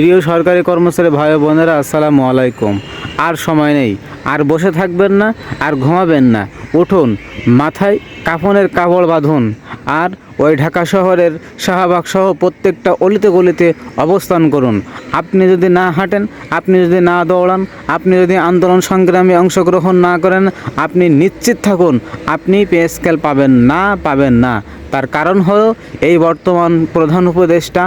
প্রিয় সরকারি কর্মচারী ভাই বোনেরা, আসসালামু আলাইকুম। আর সময় নেই। আর বসে থাকবেন না, আর ঘুমাবেন না। উঠুন, মাথায় কাফনের কাপড় বাঁধুন, আর ওই ঢাকা শহরের শাহবাগ সহ প্রত্যেকটা অলিতে গলিতে অবস্থান করুন। আপনি যদি না হাঁটেন, আপনি যদি না দৌড়ান, আপনি যদি আন্দোলন সংগ্রামে অংশগ্রহণ না করেন, আপনি নিশ্চিত থাকুন, আপনি পে স্কেল পাবেন না পাবেন না। তার কারণ হলো এই বর্তমান প্রধান উপদেষ্টা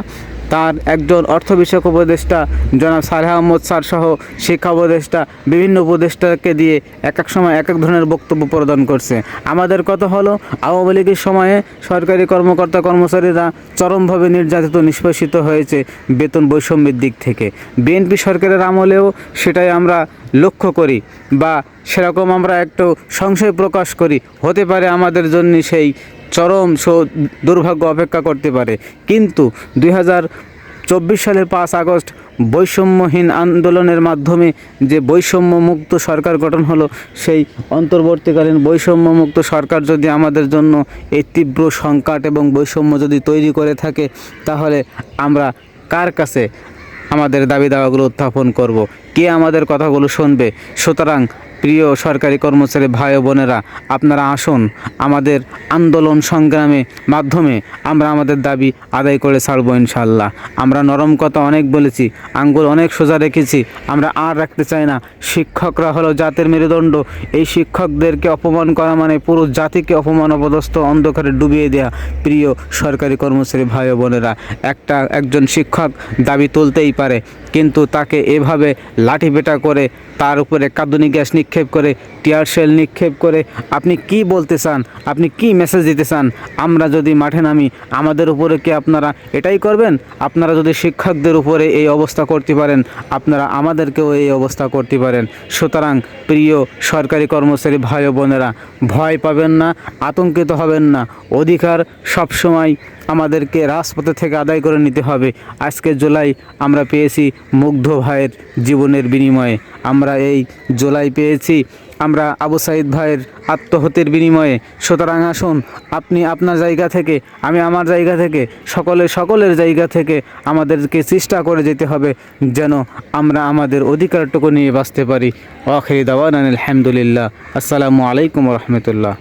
তার একজন অর্থ বিষয়ক উপদেষ্টা জনাব সালেহ আহমদ স্যার সহ শিক্ষা উপদেষ্টা, বিভিন্ন উপদেষ্টাকে দিয়ে এক এক সময় এক এক ধরনের বক্তব্য প্রদান করছে। আমাদের কথা হলো, আওয়ামী লীগের সময়ে সরকারি কর্মকর্তা কর্মচারীরা চরমভাবে নির্যাতিত, নিষ্পেষিত হয়েছে বেতন বৈষম্যের দিক থেকে। বিএনপি সরকারের আমলেও সেটাই আমরা লক্ষ্য করি বা সেরকম আমরা একটু সংশয় প্রকাশ করি। হতে পারে আমাদের জন্য সেই চরম দুর্ভাগ্য অপেক্ষা করতে পারে। কিন্তু দুই হাজার চব্বিশ সালের পাঁচ আগস্ট বৈষম্যহীন আন্দোলনের মাধ্যমে যে বৈষম্য মুক্ত সরকার গঠন হলো, সেই অন্তর্বর্তীকালীন বৈষম্য মুক্ত সরকার যদি আমাদের জন্য এই তীব্র সংকট এবং বৈষম্য যদি তৈরি করে থাকে, তাহলে আমরা কার কাছে আমাদের দাবি দাওয়াগুলো উত্থাপন করব? কে আমাদের কথাগুলো শুনবে? সুতরাং প্রিয় সরকারি কর্মচারী ভাই বোনেরা, আপনারা আসুন আমাদের আন্দোলন সংগ্রামে মাধ্যমে আমরা আমাদের দাবি আদায় করে ছাড়বো ইনশাল্লাহ আমরা নরম কথা অনেক বলেছি, আঙ্গুল অনেক সোজা রেখেছি, আমরা আর রাখতে চাই না। শিক্ষকরা হলো জাতের মেরুদণ্ড, এই শিক্ষকদেরকে অপমান করা মানে পুরো জাতিকে অপমান, অপদস্থ, অন্ধকারে ডুবিয়ে দেয়া। প্রিয় সরকারি কর্মচারী ভাই বোনেরা, একটা একজন শিক্ষক দাবি তুলতেই পারে, কিন্তু তাকে এভাবে লাঠি পেটা করে তার উপরে কাঁদুনি গ্যাস নিক্ষেপ করে, টিয়ার শেল নিক্ষেপ করে, আপনি কি বলতে চান? আপনি কি মেসেজ দিতে চান? আমরা যদি মাঠে নামি, আমাদের উপরে কি আপনারা এটাই করবেন? আপনারা যদি শিক্ষকদের উপরে এই অবস্থা করতে পারেন, আপনারা আমাদেরকেও এই অবস্থা করতে পারেন। সুতরাং, প্রিয় সরকারি কর্মচারী ভাই বোনেরা, ভয় পাবেন না, আতঙ্কিত হবেন না। অধিকার সবসময় আমাদেরকে রাজপথে থেকে আদায় করে নিতে হবে। আজকে জুলাই, আমরা পেয়েছি মুগ্ধ ভাইয়ের জীবনের বিনিময়ে। আমরা এই জুলাই পেয়েছি। আমরা আবু সাইদ ভাইয়ের আত্মহত্যের বিনিময়ে। সুতরাং আসুন, আপনি আপনার জায়গা থেকে, আমি আমার জায়গা থেকে, সকলে সকলের জায়গা থেকে আমাদেরকে চেষ্টা করে যেতে হবে যেন আমরা আমাদের অধিকারটুকু নিয়ে বাঁচতে পারি। ওয়াখরি দাওয়ান আলহামদুলিল্লাহ। আসসালামু আলাইকুম রহমতুল্লাহ।